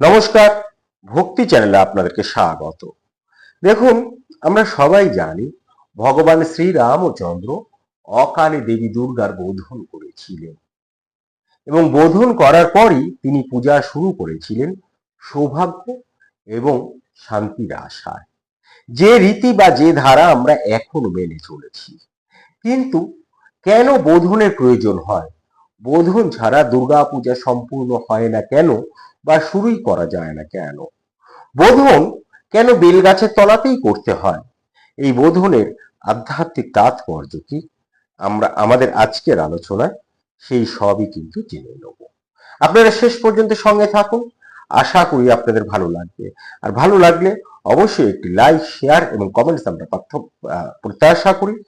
নমস্কার, ভক্তি চ্যানেলে আপনাদেরকে স্বাগত। দেখুন, আমরা সবাই জানি, ভগবান শ্রীরামচন্দ্র অকালে দেবী দুর্গার বোধন করেছিলেন। এবং বোধন করার পরই তিনি পূজা শুরু করেছিলেন সৌভাগ্য এবং শান্তির আশায়। যে রীতি বা যে ধারা আমরা এখন মেনে চলেছি। কিন্তু কেন বোধনের প্রয়োজন হয়? বোধন ছাড়া দুর্গা পূজা সম্পূর্ণ হয় না কেন? বা শুরুই করা যায় না কেন? বোধন কেন বেলগাছের তলাতেই করতে হয়? এই বোধনের আধ্যাত্মিক তাৎপর্য কি? আমরা, আমাদের আজকের আলোচনায় সেই সবই কিন্তু জেনে নেব। আপনারা শেষ পর্যন্ত সঙ্গে থাকুন। আশা করি আপনাদের ভালো লাগবে। আর ভালো লাগলে অবশ্যই একটি লাইক, শেয়ার এবং কমেন্টস আমরা প্রত্যাশা করি।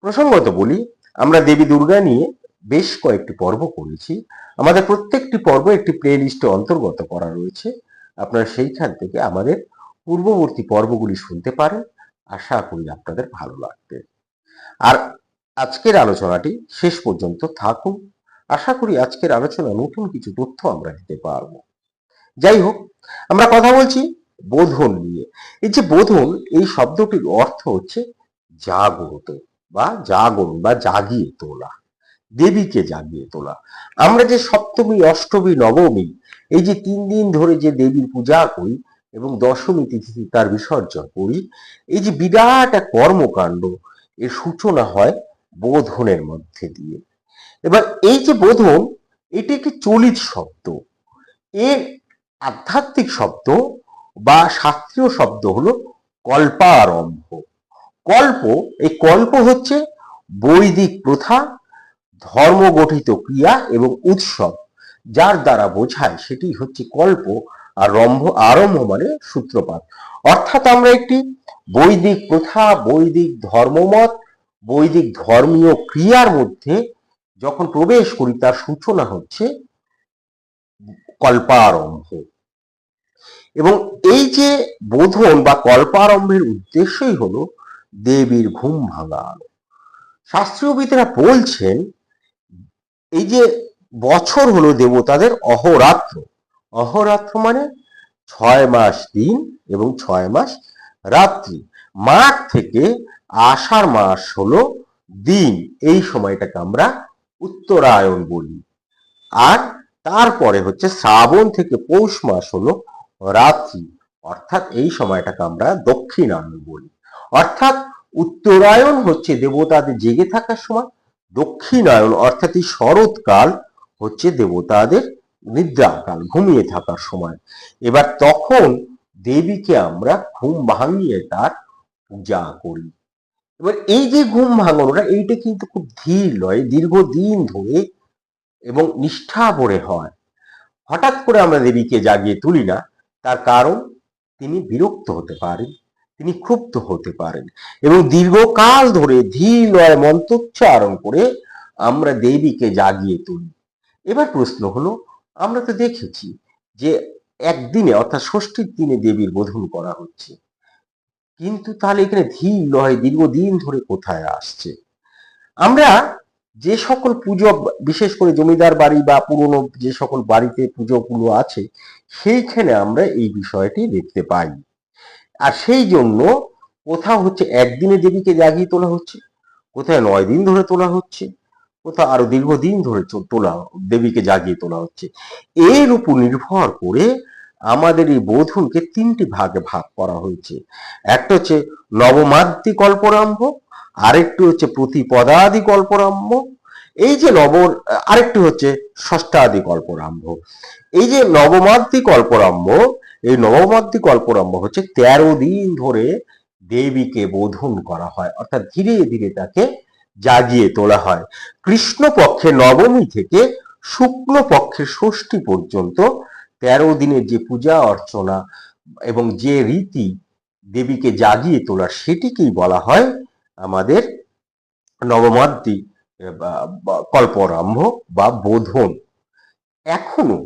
প্রসঙ্গত বলি, আমরা দেবী দুর্গা নিয়ে বেশ কয়েকটি পর্ব করেছি। আমাদের প্রত্যেকটি পর্ব একটি প্লে লিস্টে অন্তর্গত করা রয়েছে। আপনারা সেইখান থেকে আমাদের পূর্ববর্তী পর্বগুলি শুনতে পারেন। আশা করি আপনাদের ভালো লাগবে। আর আজকের আলোচনাটি শেষ পর্যন্ত থাকুন। আশা করি আজকের আলোচনা নতুন কিছু তথ্য আমরা দিতে পারব। যাই হোক, আমরা কথা বলছি বোধন নিয়ে। এই যে বোধন, এই শব্দটির অর্থ হচ্ছে জাগ্রত বা জাগরণ বা জাগিয়ে তোলা। দেবীকে জাগিয়ে তোলা। আমরা যে সপ্তমী, অষ্টমী, নবমী, এই যে তিন দিন ধরে যে দেবীর পূজা করি এবং দশমী তিথিতে তার বিসর্জন করি, এই যে বিরাট এক কর্মকাণ্ড, এর সূচনা হয় বোধনের মধ্যে দিয়ে। এবার এই যে বোধন, এটি একটি চলিত শব্দ। এর আধ্যাত্মিক শব্দ বা শাস্ত্রীয় শব্দ হলো কল্পারম্ভ। কল্প, এই কল্প হচ্ছে বৈদিক প্রথা ধর্মগঠিত ক্রিয়া এবং উৎসব, যার দ্বারা বোঝায় সেটি হচ্ছে কল্প আর রম্ভ, আরম্ভ মানে সূত্রপাত। অর্থাৎ আমরা একটি বৈদিক প্রথা, বৈদিক ধর্মমত, বৈদিক ধর্মীয় ক্রিয়ার মধ্যে যখন প্রবেশ করি, তার সূচনা হচ্ছে কল্পারম্ভ। এবং এই যে বোধন বা কল্পারম্ভের উদ্দেশ্যই হলো দেবীর ঘুম ভাঙানো। শাস্ত্রীয়বিদেরা বলছেন এই যে বছর হলো দেবতাদের অহরাত্র। অহরাত্র মানে ছয় মাস দিন এবং ছয় মাস রাত্রি। মাঘ থেকে আষাঢ় মাস হলো দিন। এই সময়টাকে আমরা উত্তরায়ণ বলি। আর তারপরে হচ্ছে শ্রাবণ থেকে পৌষ মাস হলো রাত্রি। অর্থাৎ এই সময়টাকে আমরা দক্ষিণায়ন বলি। অর্থাৎ উত্তরায়ণ হচ্ছে দেবতাদের জেগে থাকার সময়। দক্ষিণায়ন, অর্থাৎ এই শরৎকাল হচ্ছে দেবতাদের নিদ্রাকাল, ঘুমিয়ে থাকার সময়। এবার তখন দেবীকে আমরা ঘুম ভাঙিয়ে তার পূজা করি। এবার এই যে ঘুম ভাঙানোটা, এইটা কিন্তু খুব ধীর নয় দীর্ঘদিন ধরে এবং নিষ্ঠা ভরে হয়। হঠাৎ করে আমরা দেবীকে জাগিয়ে তুলি না, তার কারণ তিনি বিরক্ত হতে পারেন। তিনি ক্ষুব্ধ হতে পারেন এবং দীর্ঘকাল ধরে ধীর লয় মন্ত্রোচ্চারণ করে আমরা দেবীকে জাগিয়ে তুলি। এবার প্রশ্ন হলো, আমরা তো দেখেছি যে একদিনে অর্থাৎ ষষ্ঠীর দিনে দেবীর বোধন করা হচ্ছে। কিন্তু তাহলে এখানে ধীর লয় দীর্ঘদিন ধরে কোথায় আসছে? আমরা যে সকল পুজো, বিশেষ করে জমিদার বাড়ি বা পুরনো যে সকল বাড়িতে পুজোগুলো আছে, সেইখানে আমরা এই বিষয়টি দেখতে পাই। আর সেই জন্য কোথাও হচ্ছে, একদিনে দেবীকে জাগিয়ে তোলা হচ্ছে কোথায় নয় দিন ধরে তোলা হচ্ছে, কোথাও আরও দীর্ঘদিন ধরে তোলা, দেবীকে জাগিয়ে তোলা হচ্ছে। এর উপর নির্ভর করে আমাদের এই বোধনকে তিনটি ভাগে ভাগ করা হয়েছে। একটা হচ্ছে নবমাদ্রি কল্পরাম্ভ, আরেকটি হচ্ছে প্রতিপদাদি কল্পরাম্ভ, এই যে নব, আরেকটি হচ্ছে ষষ্ঠাদি কল্পরাম্ভ। এই যে নবমাদ্রি কল্পরাম্ভ এই নবমাদ্রি কল্পরাম্ভ হচ্ছে তেরো দিন ধরে দেবীকে বোধন করা হয়। অর্থাৎ ধীরে ধীরে তাকে জাগিয়ে তোলা হয়। কৃষ্ণ পক্ষে নবমী থেকে শুক্ল পক্ষের ষষ্ঠী পর্যন্ত তেরো দিনের যে পূজা অর্চনা এবং যে রীতি দেবীকে জাগিয়ে তোলা, সেটিকেই বলা হয় আমাদের নবমাদ্রি কল্পরাম্ভ বা বোধন। এখনও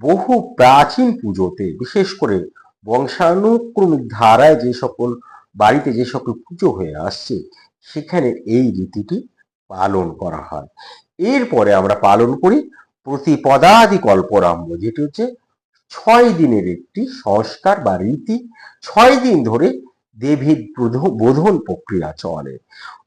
বহু প্রাচীন পুজোতে, বিশেষ করে বংশানুক্রমিক ধারায় যে সকল বাড়িতে যে সকল পুজো হয়ে আসছে, সেখানে এই রীতিটি পালন করা হয়। এরপরে আমরা পালন করি প্রতিপদাদি কল্পরাম্ভ যেটি হচ্ছে ছয় দিনের একটি সংস্কার বা রীতি। ছয় দিন ধরে দেবীর বোধ- বোধন প্রক্রিয়া চলে।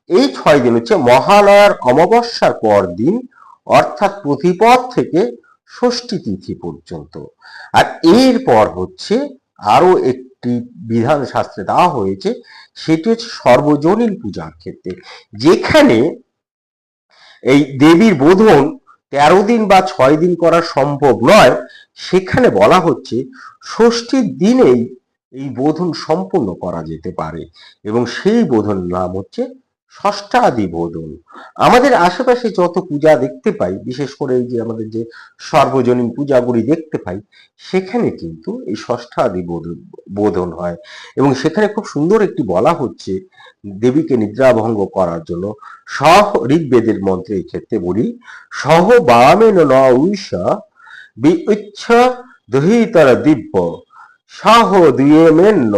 এই ছয় দিন হচ্ছে মহালয়ার অমাবস্যার পর দিন, অর্থাৎ প্রতিপদ থেকে ষষ্ঠী তিথি পর্যন্ত। আর এরপর হচ্ছে আরও একটি বিধান শাস্ত্রে দেওয়া হয়েছে, সেটি হচ্ছে সর্বজনীন পূজার ক্ষেত্রে। যেখানে এই দেবীর বোধন তেরো দিন বা ছয় দিন করা সম্ভব নয়, সেখানে বলা হচ্ছে ষষ্ঠীর দিনেই এই বোধন সম্পূর্ণ করা যেতে পারে। এবং সেই বোধন নাম হচ্ছে ষষ্ঠাদি বোধন। আমাদের আশেপাশে যত পূজা দেখতে পাই, বিশেষ করে এই যে আমাদের যে সর্বজনীন পূজাগুলি দেখতে পাই, সেখানে কিন্তু এই ষষ্ঠাদি বোধন বোধন হয়। এবং সেখানে খুব সুন্দর একটি বলা হচ্ছে, দেবীকে নিদ্রাভঙ্গ করার জন্য সহ ঋগ্বেদের মন্ত্রে এই ক্ষেত্রে বলি, সহ বামেন ন উষা বি উচ্ছ দুহিতর দিব্য, সহ দুয়েমেন্ন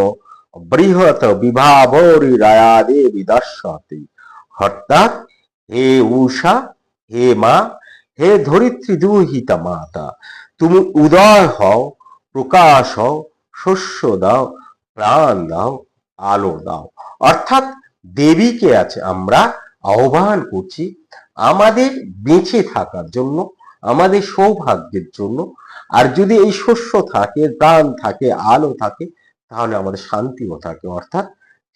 বৃহৎ বিভাবরি রায়া দেবী দর্শতি অর্থাৎ হে উষা হে মা, হে ধরিত্রী দুহিতা মাতা, তুমি উদয় হও, প্রকাশ হও, শস্য দাও, প্রাণ দাও, আলো দাও। অর্থাৎ দেবীকে আছে আমরা আহ্বান করছি আমাদের বেঁচে থাকার জন্য, আমাদের সৌভাগ্যের জন্য। আর যদি এই শস্য থাকে, প্রাণ থাকে, আলো থাকে তাহলে আমাদের শান্তিও থাকে অর্থাৎ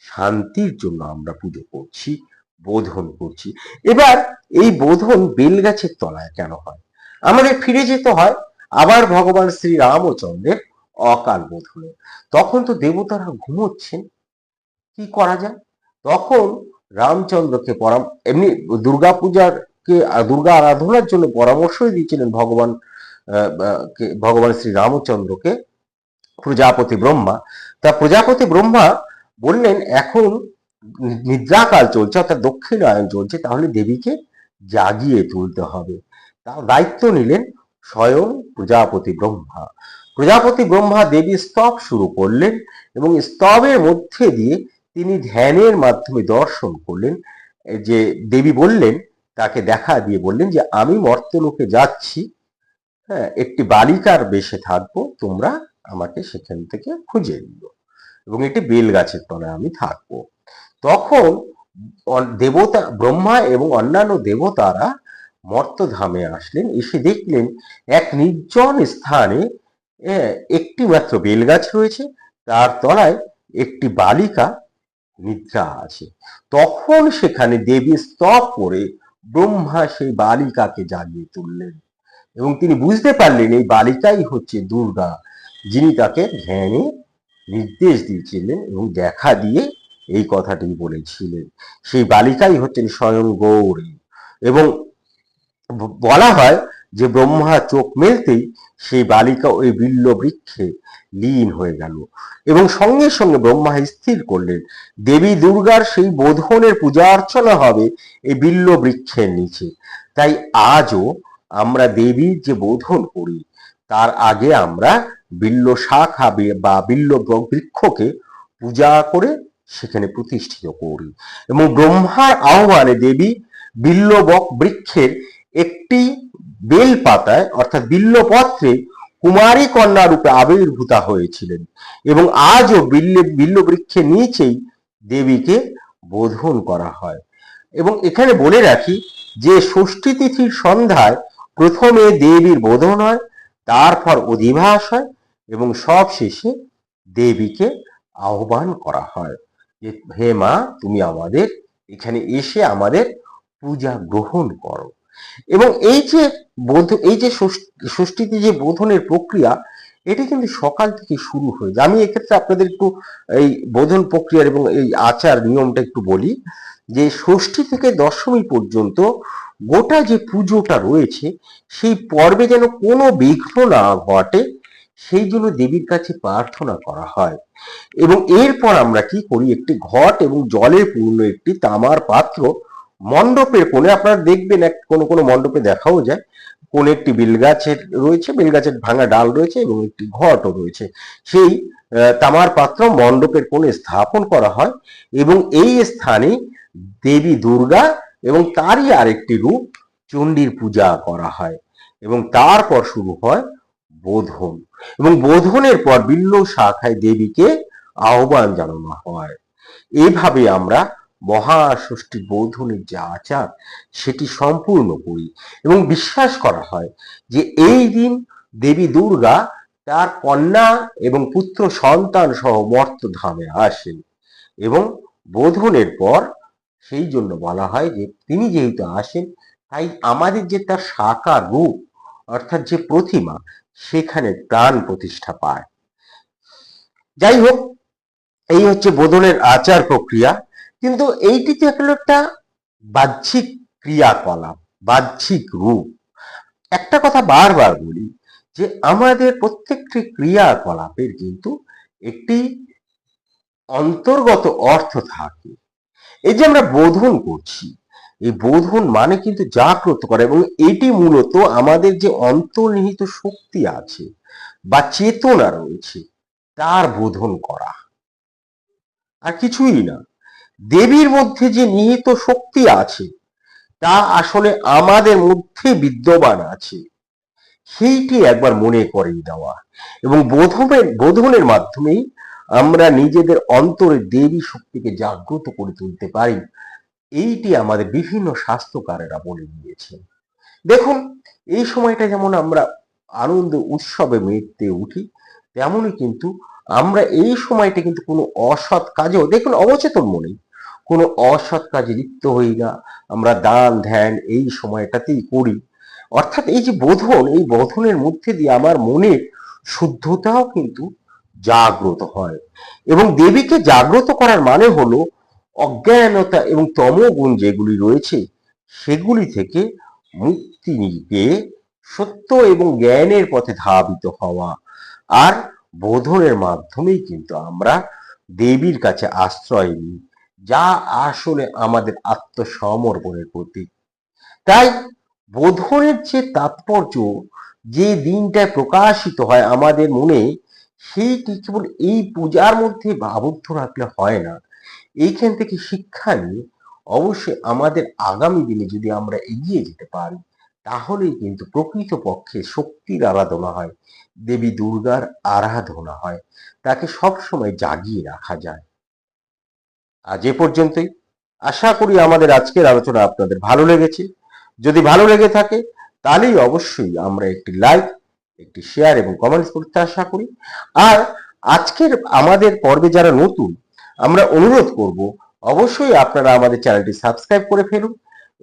শান্তির জন্য আমরা পুজো করছি, বোধন করছি। এবার এই বোধন বেলগাছের তলায় কেন হয়? আমাদের ফিরে যেতে হয় আবার ভগবান শ্রী রামচন্দ্রের অকাল বোধনে। তখন তো দেবতারা ঘুমোচ্ছেন। কি করা যায়? তখন রামচন্দ্রকে পরাম, এমনি দুর্গা পূজার কে, দুর্গা আরাধনার জন্য পরামর্শই দিয়েছিলেন ভগবান ভগবান শ্রী রামচন্দ্রকে প্রজাপতি ব্রহ্মা। তা প্রজাপতি ব্রহ্মা বললেন, এখন নিদ্রাকাল চলছে, অর্থাৎ দক্ষিণায়ন চলছে, তাহলে দেবীকে জাগিয়ে তুলতে হবে। তার দায়িত্ব নিলেন স্বয়ং প্রজাপতি ব্রহ্মা। প্রজাপতি ব্রহ্মা দেবী স্তব শুরু করলেন এবং স্তবের মধ্যে দিয়ে তিনি ধ্যানের মাধ্যমে দর্শন করলেন। যে দেবী বললেন, তাকে দেখা দিয়ে বললেন যে, আমি মর্তলোকে যাচ্ছি হ্যাঁ একটি বালিকার বেশে থাকব, তোমরা আমাকে সেখান থেকে খুঁজে নিল। এবং একটি বেল গাছের তলায় আমি থাকব। তখন দেবতা, ব্রহ্মা এবং অন্যান্য দেবতারা মর্তধামে আসলেন। এসে দেখলেন এক নির্জন স্থানে একটি মাত্র বেলগাছ রয়েছে। তার তলায় একটি বালিকা নিদ্রা আছে। তখন সেখানে দেবী স্তব করে ব্রহ্মা সেই বালিকাকে জাগিয়ে তুললেন। এবং তিনি বুঝতে পারলেন এই বালিকাই হচ্ছে দুর্গা, যিনি তাকে ধ্যানে নির্দেশ দিয়েছিলেন এবং দেখা দিয়ে এই কথাটি বলেছিলেন। সেই বালিকাই হচ্ছেন স্বয়ং গৌরী এবং বলা হয় যে ব্রহ্মা চোখ মেলতেই সেই বালিকা ওই বিল্ল বৃক্ষে লীন হয়ে গেল এবং সঙ্গে সঙ্গে ব্রহ্মা স্থির করলেন। দেবী দুর্গার সেই বোধনের পূজা অর্চনা হবে এই বিল্ল বৃক্ষের নিচে। তাই আজও আমরা দেবীর যে বোধন করি, তার আগে আমরা বিল্ল শাখা বা বিল্ল বৃক্ষকে পূজা করে সেখানে প্রতিষ্ঠিত করি। এবং ব্রহ্মার আহ্বানে দেবী বিল্লবক বৃক্ষের একটি বেল পাতায় অর্থাৎ বিল্লপত্রে কুমারী কন্যা রূপে আবির্ভূতা হয়েছিলেন এবং আজও বিল্ল বিল্ল বৃক্ষের নিচেই দেবীকে বোধন করা হয়। এবং এখানে বলে রাখি যে ষষ্ঠী তিথির সন্ধ্যায় প্রথমে দেবীর বোধন হয়, তারপর অধিবাস হয় এবং সব শেষে দেবীকে আহ্বান করা হয় যে, হে মা, তুমি আমাদের, এখানে এসে আমাদের পূজা গ্রহণ করো। এবং এই যে বোধ, এই যে ষষ্ঠ- ষষ্ঠীতে যে বোধনের প্রক্রিয়া, এটা কিন্তু সকাল থেকে শুরু হয়ে যায় আমি এক্ষেত্রে আপনাদের একটু এই বোধন প্রক্রিয়ার এবং এই আচার নিয়মটা একটু বলি যে, ষষ্ঠী থেকে দশমী পর্যন্ত গোটা যে পুজোটা রয়েছে, সেই পর্বে যেন কোনো বিঘ্ন না ঘটে, সেই জন্য দেবীর কাছে প্রার্থনা করা হয়। এবং এরপর আমরা কি করি, একটি ঘট এবং জলে পূর্ণ একটি তামার পাত্র মণ্ডপের কোণে, আপনারা দেখবেন এক কোনো কোনো মণ্ডপে দেখাও যায় কোন একটি বেলগাছের রয়েছে, বেলগাছের ভাঙা ডাল রয়েছে এবং একটি ঘটও রয়েছে। সেই তামার পাত্র মণ্ডপের কোণে স্থাপন করা হয় এবং এই স্থানে দেবী দুর্গা এবং তারই আরেকটি রূপ চণ্ডীর পূজা করা হয় এবং তারপর শুরু হয় বোধন। এবং বোধনের পর বিল্ল শাখায় দেবীকে আহ্বান জানানো হয়। এভাবে আমরা মহাষষ্ঠী বোধনের যে আচার, সেটি সম্পূর্ণ করি এবং বিশ্বাস করা হয় যে এই দিন দেবী দুর্গা তার কন্যা এবং পুত্র সন্তান সহ মর্তধামে আসেন এবং বোধনের পর সেই জন্য বলা হয় যে তিনি যেহেতু আসেন, তাই আমাদের যে তার সাকার রূপ, অর্থাৎ যে প্রতিমা, সেখানে প্রাণ প্রতিষ্ঠা পায়। যাই হোক, এই হচ্ছে বোধনের আচার প্রক্রিয়া। কিন্তু এইটিতে আসলে একটা বাহ্যিক ক্রিয়াকলাপ, বাহ্যিক রূপ। একটা কথা বারবার বলি যে আমাদের প্রত্যেকটি ক্রিয়াকলাপের কিন্তু একটি অন্তর্গত অর্থ থাকে। এই যে আমরা বোধন করছি, এই বোধন মানে কিন্তু জাগ্রত করা এবং এটি মূলত আমাদের যে অন্তর্নিহিত শক্তি আছে বা চেতনা রয়েছে, তার বোধন করা। আর কিছুই না। দেবীর মধ্যে যে নিহিত শক্তি আছে, তা আসলে আমাদের মধ্যে বিদ্যমান আছে। সেইটি একবার মনে করিয়ে দেওয়া এবং বোধনের বোধনের মাধ্যমেই আমরা নিজেদের অন্তরে দেবী শক্তিকে জাগ্রত করে তুলতে পারি। এইটি আমাদের বিভিন্ন স্বাস্থ্যকারেরা বলে দিয়েছেন। দেখুন, এই সময়টা যেমন আমরা আনন্দ উৎসবে মেতে উঠি, তেমনই কিন্তু আমরা এই সময়টা কিন্তু কোনো অসৎ কাজেও, দেখুন, অবচেতন মনে, কোনো অসৎ কাজে লিপ্ত হই না। আমরা দান, ধ্যান এই সময়টাতেই করি। অর্থাৎ এই যে বোধন, এই বোধনের মধ্যে দিয়ে আমার মনের শুদ্ধতাও কিন্তু জাগ্রত হয়। এবং দেবীকে জাগ্রত করার মানে হলো অজ্ঞানতা এবং তমগুণ যেগুলি রয়েছে, সেগুলি থেকে মুক্তি পেয়ে সত্য এবং জ্ঞানের পথে ধাবিত হওয়া। আর বোধনের মাধ্যমেই কিন্তু আমরা দেবীর কাছে আশ্রয় নিই, যা আসলে আমাদের আত্মসমর্পণের প্রতীক। তাই বোধনের যে তাৎপর্য, যে দিনটায় প্রকাশিত হয় আমাদের মনে সেইটি কেবল এই পূজার মধ্যে আবদ্ধ রাখলে হয় না? এইখান থেকে শিক্ষা নিয়ে অবশ্যই আমাদের আগামী দিনে যদি আমরা এগিয়ে যেতে পারি, তাহলেই কিন্তু প্রকৃত পক্ষে শক্তির আরাধনা হয়, দেবী দুর্গার আরাধনা হয়, তাকে সবসময় জাগিয়ে রাখা যায়। আজ এ পর্যন্তই। আশা করি আমাদের আজকের আলোচনা আপনাদের ভালো লেগেছে। যদি ভালো লেগে থাকে, তাহলেই অবশ্যই আমরা একটি লাইক একটি শেয়ার এবং কমেন্টস করতে আশা করি। আর আজকের আমাদের পর্বে যারা নতুন, আমরা অনুরোধ করব, অবশ্যই আপনারা আমাদের চ্যানেলটি সাবস্ক্রাইব করে ফেলুন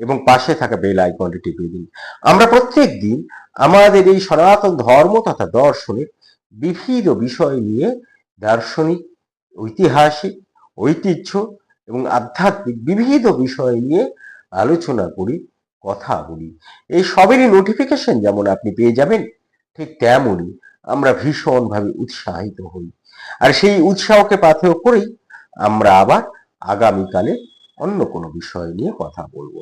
এবং পাশে থাকা বেল আইকনটি টিপে দিন। আমরা প্রত্যেক দিন আমাদের এই সনাতন ধর্ম তথা দর্শনের বিভিন্ন বিষয় নিয়ে দার্শনিক, ঐতিহাসিক, ঐতিহ্য এবং আধ্যাত্মিক বিবিধ বিষয় নিয়ে আলোচনা করি, কথা বলি। এই সবেরই নোটিফিকেশন যেমন আপনি পেয়ে যাবেন ঠিক তেমনই আমরা ভীষণভাবে উৎসাহিত হই। আর সেই উৎসাহকে পাথেয় করেই আমরা আবার আগামীকালে অন্য কোনো বিষয় নিয়ে কথা বলব।